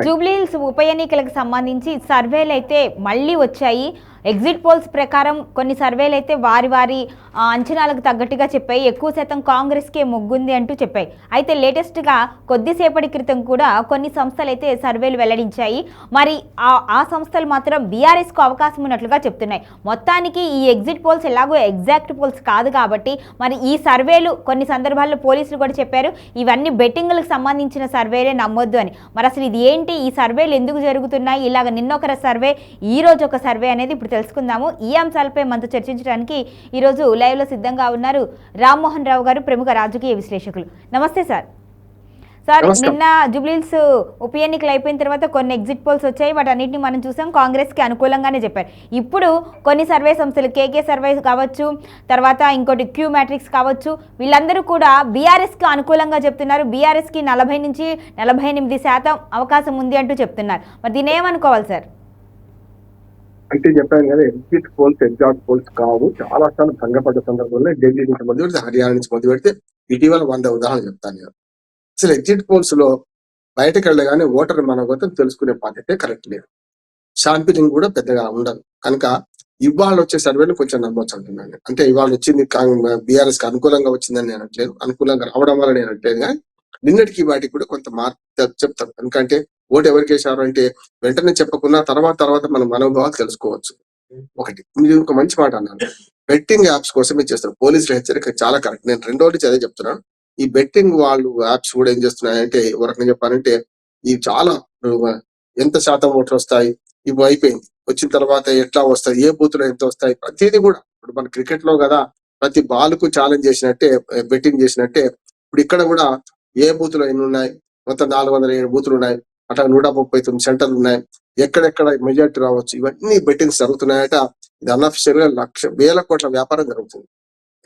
జూబ్లీహిల్స్ ఉప ఎన్నికలకు సంబంధించి సర్వేలు అయితే మళ్ళీ వచ్చాయి. ఎగ్జిట్ పోల్స్ ప్రకారం కొన్ని సర్వేలు అయితే వారి వారి అంచనాలకు తగ్గట్టుగా చెప్పాయి. ఎక్కువ శాతం కాంగ్రెస్కే మొగ్గుంది అంటూ చెప్పాయి. అయితే లేటెస్ట్గా కొద్దిసేపటి క్రితం కూడా కొన్ని సంస్థలు అయితే సర్వేలు వెల్లడించాయి. మరి ఆ ఆ సంస్థలు మాత్రం బీఆర్ఎస్కు అవకాశం ఉన్నట్లుగా చెప్తున్నాయి. మొత్తానికి ఈ ఎగ్జిట్ పోల్స్ ఎలాగో ఎగ్జాక్ట్ పోల్స్ కాదు కాబట్టి మరి ఈ సర్వేలు కొన్ని సందర్భాల్లో పోలీసులు కూడా చెప్పారు ఇవన్నీ బెట్టింగ్లకు సంబంధించిన సర్వేలే నమ్మొద్దు అని. మరి అసలు ఇది ఏంటి? ఈ సర్వేలు ఎందుకు జరుగుతున్నాయి? ఇలాగ నిన్నొకర సర్వే ఈ రోజు ఒక సర్వే అనేది ఇప్పుడు తెలుసుకుందాము. ఈ అంశాలపై మనతో చర్చించడానికి ఈరోజు లైవ్లో సిద్ధంగా ఉన్నారు రామ్మోహన్ రావు గారు ప్రముఖ రాజకీయ విశ్లేషకులు. నమస్తే సార్. సార్. నిన్న జూబ్లీహిల్స్ ఉప ఎన్నికలు అయిపోయిన తర్వాత కొన్ని ఎగ్జిట్ పోల్స్ వచ్చాయి. వాటన్నిటిని మనం చూసాం. కాంగ్రెస్కి అనుకూలంగానే చెప్పారు. ఇప్పుడు కొన్ని సర్వే సంస్థలు కేకే సర్వే కావచ్చు తర్వాత ఇంకోటి క్యూ మ్యాట్రిక్స్ కావచ్చు వీళ్ళందరూ కూడా బీఆర్ఎస్కి అనుకూలంగా చెప్తున్నారు. బీఆర్ఎస్కి నలభై నుంచి నలభై ఎనిమిది శాతం అవకాశం ఉంది అంటూ చెప్తున్నారు. మరి దీని ఏమనుకోవాలి సార్? అంటే చెప్పాను కదా ఎగ్జిట్ పోల్స్ ఎగ్జాక్ట్ పోల్స్ కావు. చాలా సార్లు భంగపడ్డ సందర్భంలో ఢిల్లీ నుంచి మొదలు పెడితే హర్యానా నుంచి మొదలు పెడితే ఇటీవల వంద ఉదాహరణ చెప్తాను అసలు ఎగ్జిట్ పోల్స్లో బయటకు వెళ్ళగానే ఓటర్ మనోగతం తెలుసుకునే పద్ధతే కరెక్ట్ లేదు. శాంపిలింగ్ కూడా పెద్దగా ఉండదు. కనుక ఇవాళ వచ్చే సర్వేలు కొంచెం నమ్మొచ్చు అంటున్నాను అంటే ఇవాళ వచ్చింది బీఆర్ఎస్కి అనుకూలంగా వచ్చిందని నేను అనట్లేదు. అనుకూలంగా రావడం వల్ల నేను అనట్లేదు కానీ నిన్నటికి వాటికి కూడా కొంత మార్పు చెప్తాను ఎందుకంటే ఓటు ఎవరికి వేశారు అంటే వెంటనే చెప్పకుండా తర్వాత తర్వాత మన మనోభావాలు తెలుసుకోవచ్చు. ఒకటి. మీరు ఒక మంచి మాట అన్నాను. బెట్టింగ్ యాప్స్ కోసమే చేస్తారు. పోలీసులు హెచ్చరిక చాలా కరెక్ట్ నేను రెండోటి చదివి చెప్తున్నాను. ఈ బెట్టింగ్ వాళ్ళు యాప్స్ కూడా ఏం చేస్తున్నాయంటే ఒక రకంగా చెప్పాలంటే ఇవి చాలా ఎంత శాతం ఓట్లు వస్తాయి? ఇవి అయిపోయింది. వచ్చిన తర్వాత ఎట్లా వస్తాయి? ఏ బూత్లో ఎంత వస్తాయి? ప్రతిదీ కూడా ఇప్పుడు మన క్రికెట్లో కదా ప్రతి బాల్కు ఛాలెంజ్ చేసినట్టే బెట్టింగ్ చేసినట్టే ఇప్పుడు ఇక్కడ కూడా ఏ బూత్లో ఎన్ని ఉన్నాయి? మొత్తం నాలుగు వందల ఏడు బూతులు ఉన్నాయి. అట్లా నూట ముప్పై తొమ్మిది సెంటర్లు ఉన్నాయి. ఎక్కడెక్కడ మెజార్టీ రావచ్చు? ఇవన్నీ బెట్టింగ్స్ జరుగుతున్నాయట. ఇది అన్అఫిషియల్గా లక్ష వేల కోట్ల వ్యాపారం జరుగుతుంది.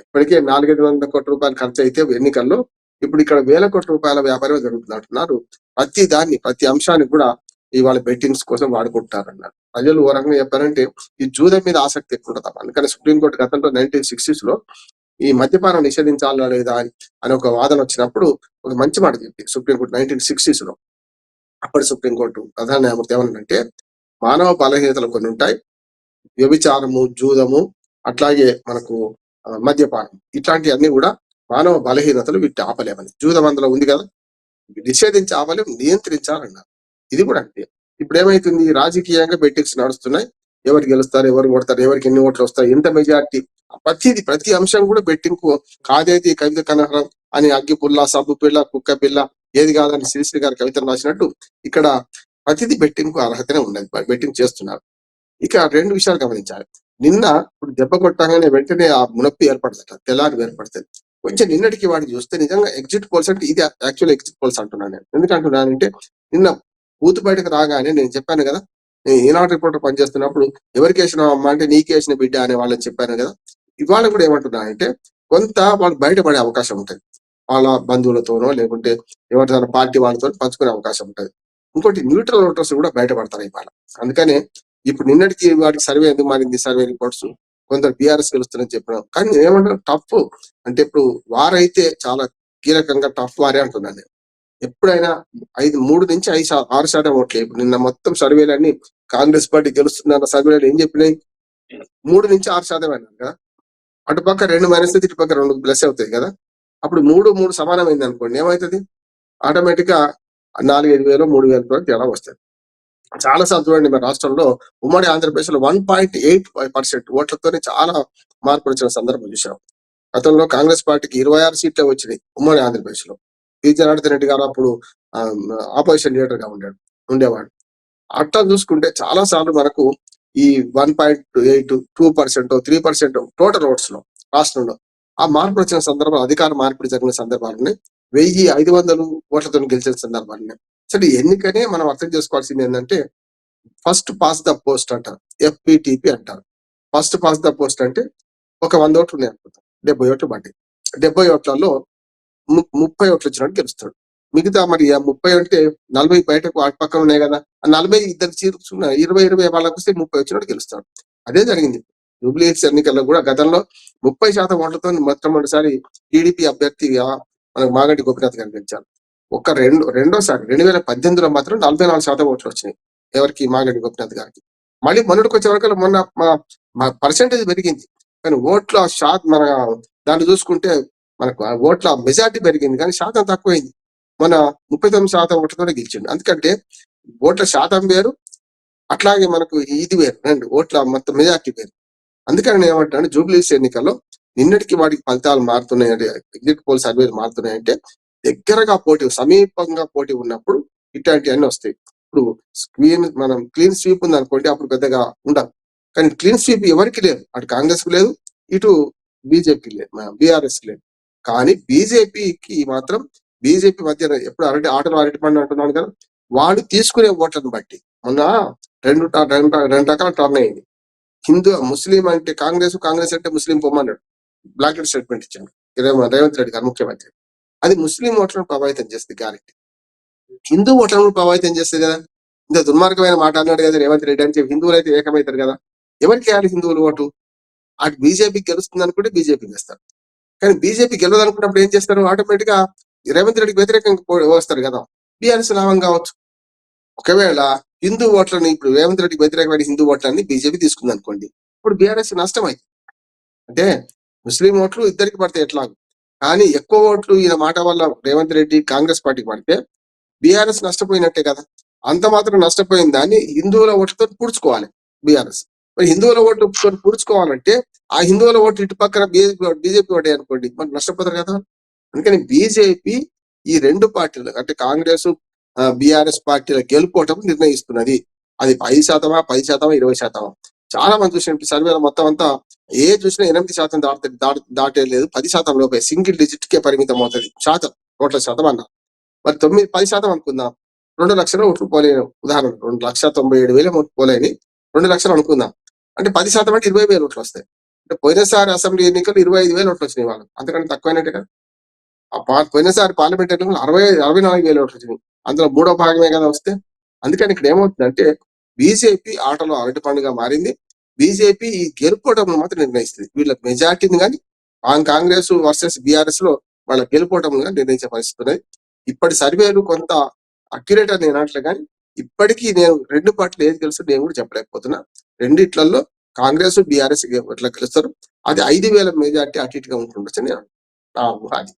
ఇప్పటికే నాలుగైదు వందల కోట్ల రూపాయలు ఖర్చు అయితే ఎన్నికల్లో ఇప్పుడు ఇక్కడ వేల కోట్ల రూపాయల వ్యాపారం జరుగుతుందంటున్నారు ప్రతి దాన్ని ప్రతి అంశాన్ని కూడా ఇవాళ బెట్టింగ్స్ కోసం వాడుకుంటారన్నారు ప్రజలు ఓ రకంగా చెప్పారంటే ఈ జూదం మీద ఆసక్తి ఎక్కువ ఉంటుంది అందుకని సుప్రీంకోర్టు గతంలో నైన్టీన్ సిక్స్టీస్లో ఈ మద్యపానం నిషేధించాలా లేదా అని ఒక వాదన వచ్చినప్పుడు ఒక మంచి మాట చెప్పి సుప్రీంకోర్టు నైన్టీన్ సిక్స్టీస్లో అప్పటి సుప్రీంకోర్టు ప్రధాన న్యాయమూర్తి ఏమన్నారంటే మానవ బలహీనతలు కొన్ని ఉంటాయి. వ్యభిచారము జూదము అట్లాగే మనకు మద్యపానం. ఇట్లాంటివన్నీ కూడా మానవ బలహీనతలు వీటి ఆపలేమని. జూదం అందులో ఉంది కదా? నిషేధించి ఆపలేము నియంత్రించాలన్నారు. ఇది కూడా అంతే. ఇప్పుడు ఏమైతుంది? రాజకీయంగా బెట్టింగ్స్ నడుస్తున్నాయి. ఎవరు గెలుస్తారు ఎవరు కొడతారు ఎవరికి ఎన్ని ఓట్లు వస్తాయి ఎంత మెజార్టీ? ప్రతిది ప్రతి అంశం కూడా బెట్టింగ్ కాదేది కవిత కనహరం అని అగ్గి పుల్ల సబ్బు పిల్ల కుక్క పిల్ల ఏది కాదని శ్రీశ్రీ గారి కవితను రాసినట్టు ఇక్కడ ప్రతిదీ బెట్టింగ్కు అర్హతనే ఉన్నది. బెట్టింగ్ చేస్తున్నారు. ఇక రెండు విషయాలు గమనించాలి. నిన్న ఇప్పుడు దెబ్బ కొట్టగానే వెంటనే ఆ మునప్పి ఏర్పడుతుంట తెల్లారి ఏర్పడుతుంది. కొంచెం నిన్నటికి వాడిని చూస్తే నిజంగా ఎగ్జిట్ పోల్స్ అంటే ఇది యాక్చువల్ ఎగ్జిట్ పోల్స్ అంటున్నాను నేను. ఎందుకంటున్నానంటే నిన్న బూత్ బయటకు రాగానే నేను చెప్పాను కదా నేను ఈనాడు రిపోర్టర్ పనిచేస్తున్నప్పుడు ఎవరికి వేసిన అమ్మ అంటే నీకు వేసిన బిడ్డ అనే వాళ్ళని చెప్పాను కదా ఇవాళ కూడా ఏమంటున్నానంటే కొంత వాళ్ళు బయటపడే అవకాశం ఉంటుంది. వాళ్ళ బంధువులతోనో లేకుంటే ఎవరిదైనా పార్టీ వాళ్ళతో పంచుకునే అవకాశం ఉంటుంది. ఇంకోటి న్యూట్రల్ ఓటర్స్ కూడా బయటపడతారు ఇవాళ. అందుకనే ఇప్పుడు నిన్నటికి వాటికి సర్వే ఎందుకు మారింది? Survey reports. కొందరు బీఆర్ఎస్ గెలుస్తుందని చెప్పినాం. కానీ నేను ఏమంటాను టఫ్. అంటే ఇప్పుడు వారైతే చాలా కీలకంగా టఫ్ వారే అంటున్నాను నేను. ఎప్పుడైనా ఐదు మూడు నుంచి ఐదు ఆరు శాతం ఓట్లే. ఇప్పుడు నిన్న మొత్తం సర్వేలన్నీ కాంగ్రెస్ పార్టీ గెలుస్తుందన్న సర్వేలు ఏం చెప్పినాయి? మూడు నుంచి ఆరు శాతం అయినారు కదా. అటుపక్క రెండు మైనస్ అయితే ఇటుపక్క రెండు ప్లస్ అవుతాయి కదా. అప్పుడు మూడు మూడు సమానమైంది అనుకోండి ఏమవుతుంది? ఆటోమేటిక్గా నాలుగైదు వేలు మూడు వేల వరకు ఎలా వస్తుంది చాలా సార్లు చూడండి మన రాష్ట్రంలో ఉమ్మడి ఆంధ్రప్రదేశ్లో వన్ పాయింట్ ఎయిట్ పర్సెంట్ ఓట్లతోనే చాలా మార్పు వచ్చిన సందర్భం చూసాం గతంలో కాంగ్రెస్ పార్టీకి ఇరవై ఆరు సీట్లే వచ్చినాయి ఉమ్మడి ఆంధ్రప్రదేశ్లో పి జనార్దన్ రెడ్డి గారు అప్పుడు ఆపోజిషన్ లీడర్గా ఉండాడు ఉండేవాడు. అట్లా చూసుకుంటే చాలా సార్లు మనకు ఈ one point eight two percent three percent total ఓట్స్లో రాష్ట్రంలో ఆ మార్పు వచ్చిన సందర్భాలు అధికార మార్పిడి జరిగిన సందర్భాలు ఉన్నాయి వెయ్యి ఐదు వందలు ఓట్లతో గెలిచిన సందర్భాలు సరే ఎన్నికనే మనం అర్థం చేసుకోవాల్సింది ఏంటంటే ఫస్ట్ పాస్ ద పోస్ట్ అంటారు ఎఫ్పిటిపి అంటారు. ఫస్ట్ పాస్ ద పోస్ట్ అంటే ఒక వంద ఓట్లు ఉన్నాయి అనుకుంటాం డెబ్బై ఓట్లు పడ్డాయి. డెబ్బై ఓట్లలో ము- ముప్పై ఓట్లు వచ్చినట్టు గెలుస్తాడు. మిగతా మరి ఆ ముప్పై అంటే నలభై బయటకు అటు పక్కన ఉన్నాయి కదా ఆ నలభై ఇద్దరు చీర్చున్న ఇరవై ఇరవై వాళ్ళకి వస్తే ముప్పై వచ్చినట్టు గెలుస్తాడు. అదే జరిగింది. జూబ్లీ ఎన్నికల్లో కూడా గతంలో ముప్పై శాతం ఓట్లతో మొట్టమొదటిసారి టీడీపీ అభ్యర్థిగా మనకు మాగంటి గోపినాథ్ గారు గెలిచారు. ఒక రెండు రెండోసారి రెండు వేల పద్దెనిమిదిలో మాత్రం నలభై నాలుగు శాతం ఓట్లు వచ్చినాయి. ఎవరికి? మాగంటి గోపినాథ్ గారికి. మళ్ళీ మొన్నటికి వచ్చే వరకు మొన్న మా మా పర్సెంటేజ్ పెరిగింది. కానీ ఓట్ల శాతం మన దాన్ని చూసుకుంటే మనకు ఓట్ల మెజార్టీ పెరిగింది. కానీ శాతం తక్కువైంది. మన ముప్పై తొమ్మిది శాతం ఓట్లతోనే గెలిచిండు. ఎందుకంటే ఓట్ల శాతం వేరు అట్లాగే మనకు ఇది వేరు. రెండు ఓట్ల మొత్తం మెజార్టీ వేరు. అందుకని నేను ఏమంటాను జూబ్లీస్ ఎన్నికల్లో నిన్నటికి వాటికి ఫలితాలు మారుతున్నాయంటే ఎగ్జిట్ పోల్ సర్వేలు మారుతున్నాయంటే దగ్గరగా పోటీ సమీపంగా పోటీ ఉన్నప్పుడు ఇట్లాంటివి అన్ని వస్తాయి. ఇప్పుడు క్లీన్ మనం క్లీన్ స్వీప్ ఉంది అనుకోండి అప్పుడు పెద్దగా ఉండవు కానీ క్లీన్ స్వీప్ ఎవరికి లేదు. అటు కాంగ్రెస్కు లేదు ఇటు బీజేపీ లేదు బీఆర్ఎస్ లేదు. కానీ బీజేపీకి మాత్రం బీజేపీ మధ్య ఎప్పుడు అరటి ఆటలు అరటి పండు అంటున్నాను కదా వాళ్ళు తీసుకునే ఓట్లను బట్టి మొన్న రెండు రెండు రెండు రకాల టర్న్ అయింది. హిందూ ముస్లిం అంటే కాంగ్రెస్ కాంగ్రెస్ అంటే ముస్లిం పొమ్మన్నాడు బ్లాక్ స్టేట్మెంట్ ఇచ్చాడు. రేవంత్ రెడ్డి గారు ముఖ్యమంత్రి. అది ముస్లిం ఓట్లను ప్రభావితం చేస్తుంది గ్యారెంటీ హిందూ ఓట్లను ప్రభావితం చేస్తుంది కదా. ఇంత దుర్మార్గమైన మాట అన్నాడు కదా రేవంత్ రెడ్డి చెప్పి హిందువులు అయితే ఏకమవుతారు కదా. ఎవరికి వేయాలి హిందువులు ఓటు? అటు బీజేపీ గెలుస్తుంది అనుకుంటే బీజేపీ వేస్తారు. కానీ బీజేపీ గెలవదనుకున్నప్పుడు ఏం చేస్తారు? ఆటోమేటిక్గా రేవంత్ రెడ్డికి వ్యతిరేకంగా వస్తారు కదా. బీఆర్ఎస్ లాభం కావచ్చు. ఒకవేళ హిందూ ఓట్లని ఇప్పుడు రేవంత్ రెడ్డికి వ్యతిరేకమైన హిందూ ఓట్లని బీజేపీ తీసుకుంది అనుకోండి ఇప్పుడు బీఆర్ఎస్ నష్టం అయింది అంటే ముస్లిం ఓట్లు ఇద్దరికి పడితే ఎట్లా కానీ ఎక్కువ ఓట్లు ఈయన మాట వల్ల రేవంత్ రెడ్డి కాంగ్రెస్ పార్టీకి పడితే బీఆర్ఎస్ నష్టపోయినట్టే కదా. అంత మాత్రం నష్టపోయిన దాన్ని హిందువుల ఓట్లతో పూడ్చుకోవాలి బీఆర్ఎస్. మరి హిందువుల ఓట్లు పూడ్చుకోవాలంటే ఆ హిందువుల ఓట్లు ఇటు పక్కన బీజేపీ ఓటే అనుకోండి. మరి నష్టపోతారు కదా. అందుకని బీజేపీ ఈ రెండు పార్టీలు అంటే కాంగ్రెస్ బీఆర్ఎస్ పార్టీల గెలుపోవటం నిర్ణయిస్తున్నది. అది ఐదు శాతమా పది శాతమా ఇరవై శాతమా? చాలా మంది చూసిన సర్వేలో మొత్తం అంతా ఏ చూసినా ఎనిమిది శాతం దాటే దాట దాటే లేదు పది శాతం లోపే సింగిల్ డిజిట్ కే పరిమితం అవుతుంది. శాతం ఓట్ల శాతం అన్న. మరి తొమ్మిది పది శాతం అనుకుందాం. రెండు లక్షల ఓట్లు పోలేను. ఉదాహరణ రెండు లక్షల తొంభై ఏడు వేల ఓట్లు పోలేని రెండు లక్షలు అనుకుందాం. అంటే పది శాతం అంటే ఇరవై వేలు ఓట్లు వస్తాయి. అంటే పోయినసారి అసెంబ్లీ ఎన్నికలు ఇరవై ఐదు వేలు ఓట్లు వచ్చినాయి వాళ్ళు అంతకంటే తక్కువైనట్టే కదా. ఆ పోయినసారి పార్లమెంట్ ఎన్నికలు అరవై అరవై నాలుగు వేల ఓట్లు వచ్చినాయి. అందులో మూడో భాగమే కదా వస్తే. అందుకని ఇక్కడ ఏమవుతుందంటే బీజేపీ ఆటలో అరటి పండుగ మారింది. బీజేపీ ఈ గెలుపోవటం మాత్రం నిర్ణయిస్తుంది. వీళ్ళ మెజార్టీని కానీ కాంగ్రెస్ వర్సెస్ బీఆర్ఎస్లో వాళ్ళ గెలుపోవటం నిర్ణయించే పరిస్థితి ఉన్నది. ఇప్పటి సర్వేలు కొంత అక్యురేట్ అని నేను అనట్లే కానీ ఇప్పటికీ నేను రెండు పార్టీలు ఏది గెలుస్తో నేను కూడా చెప్పలేకపోతున్నా. రెండిట్లలో కాంగ్రెస్ బీఆర్ఎస్ ఎట్లా గెలుస్తారు. అది ఐదు వేల మెజార్టీ అటు ఇటుగా ఉంటుండొచ్చు నేను నా ఊహ అది